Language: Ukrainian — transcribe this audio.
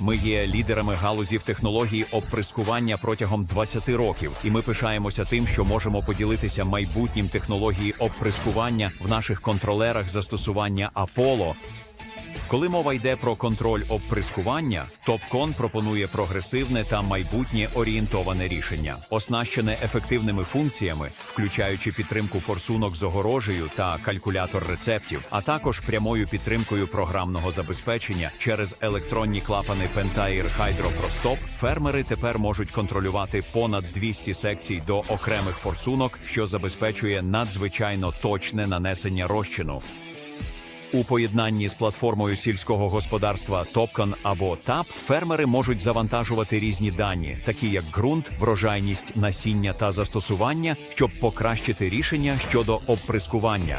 Ми є лідерами галузі в технології оприскування протягом 20 років, і ми пишаємося тим, що можемо поділитися майбутнім технології оприскування в наших контролерах застосування Apollo. Коли мова йде про контроль оприскування, Топкон пропонує прогресивне та майбутнє орієнтоване рішення, оснащене ефективними функціями, включаючи підтримку форсунок з огорожею та калькулятор рецептів, а також прямою підтримкою програмного забезпечення через електронні клапани Pentair Hydro Pro Stop, Фермери тепер можуть контролювати понад 200 секцій до окремих форсунок, що забезпечує надзвичайно точне нанесення розчину. У поєднанні з платформою сільського господарства Топкан або ТАП фермери можуть завантажувати різні дані, такі як ґрунт, врожайність, насіння та застосування, щоб покращити рішення щодо оприскування.